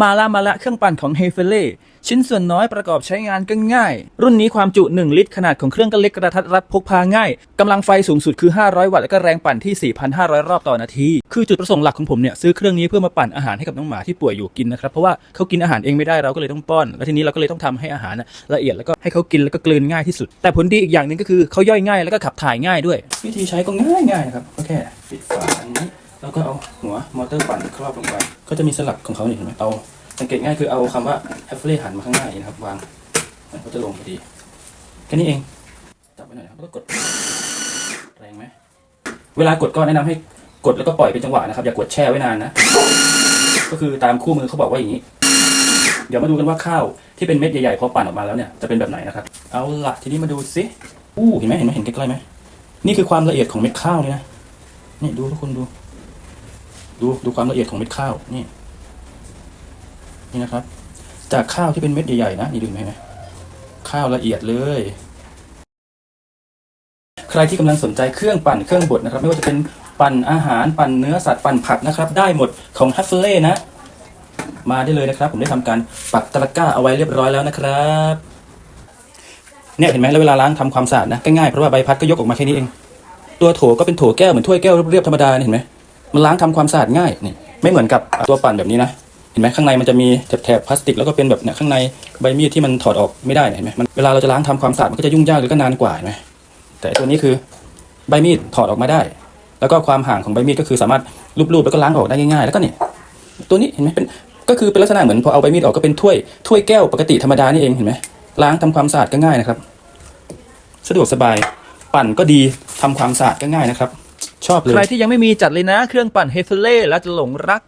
มาละมาละเครื่องปั่นของ h e f e l e ชิ้นส่วนน้อยประกอบใช้งานก็ง่าย รุ่นนี้ความจุ 1 ลิตร ขนาดของเครื่องก็เล็กกระทัดรัดพกพาง่ายกำลังไฟสูงสุดคือ 500 วัตต์และก็แรงปั่นที่ 4,500 รอบต่อนาที คือจุดประสงค์หลักของผมเนี่ยซื้อเครื่องนี้เพื่อมาปั่นอาหารให้กับน้องหมาที่ป่วยอยู่กินนะครับ เพราะว่าเขากินอาหารเองไม่ได้เราก็เลยต้องป้อน แล้วทีนี้เราก็เลยต้องทำให้อาหารละเอียดแล้วก็ให้เขากินแล้วก็กลืนง่ายที่สุด แต่ผลดีอีกอย่างหนึ่งก็คือเขาย่อยง่ายแล้วก็ขับถ่ายง่ายด้วย วิธีใช้ก็ง่ายง่ายนะครับก็แค่ปิดฝาอันนี้ แล้วก็เอาหัวมอเตอร์ปั่นครอบลงไป ก็จะมีสลักของเขาเนี่เห็นไหมเอาสังเกตง่ายคือเอาคำว่า h a f l e หันมาข้างหน้านนะครับวางมันก็จะลงพอดีแค่นี้เองจับไปหน่อยครับแล้วก็กดแรงไหมเวลากดก็แนะนำให้กดแล้วก็ปล่อยเป็นจังหวะนะครับ อย่ากดแช่ไว้นานนะ ก็คือตามคู่มือเขาบอกว่าอย่างนี้ เดี๋ยวมาดูกันว่าข้าวที่เป็นเม็ดใหญ่ๆพอปั่นออกมาแล้วเนี่ยจะเป็นแบบไหนนะครับ เอาละทีนี้มาดูสิอู้เห็นไหมเห็นไหมเห็นใกล้ๆไหมนี่คือความละเอียดของเม็ดข้าวเลยนะนี่ดูทุกคนดู ดูดูความละเอียดของเม็ดข้าวนี่นี่นะครับ จากข้าวที่เป็นเม็ดใหญ่ๆนะนี่ดูเห็นไหมข้าวละเอียดเลย ใครที่กำลังสนใจเครื่องปั่นเครื่องบดนะครับ ไม่ว่าจะเป็นปั่นอาหารปั่นเนื้อสัตว์ปั่นผักนะครับ ได้หมดของฮัฟเฟเล่นะมาได้เลยนะครับ ผมได้ทำการปักตะกร้าเอาไว้เรียบร้อยแล้วนะครับเนี่ยเห็นไหมแล้วเวลาล้างทำความสะอาดนะง่ายเพราะว่าใบพัดก็ยกออกมาแค่นี้เอง ตัวโถก็เป็นโถแก้วเหมือนถ้วยแก้วเรียบๆธรรมดาเนี่ยเห็นไหม มันล้างทำความสะอาดง่ายนี่ไม่เหมือนกับตัวปั่นแบบนี้นะเห็นไหมข้างในมันจะมีแถบพลาสติกแล้วก็เป็นแบบเนี่ยข้างในใบมีดที่มันถอดออกไม่ได้เห็นไหมมันเวลาเราจะล้างทำความสะอาดมันก็จะยุ่งยากหรือก็นานกว่าเห็นไหมแต่ตัวนี้คือใบมีดถอดออกมาได้ แล้วก็ความห่างของใบมีดก็คือสามารถลูบๆแล้วก็ล้างออกได้ง่ายๆ แล้วก็เนี่ยตัวนี้เห็นไหมเป็นก็คือเป็นลักษณะเหมือนพอเอาใบมีดออกก็เป็นถ้วยถ้วยแก้วปกติธรรมดานี่เองเห็นไหมล้างทำความสะอาดก็ง่ายนะครับ สะดวกสบายปั่นก็ดีทำความสะอาดก็ง่ายนะครับ ชอบเลย ใครที่ยังไม่มีจัดเลยนะ เครื่องปั่นเฮเซเล่แล้วจะหลงรัก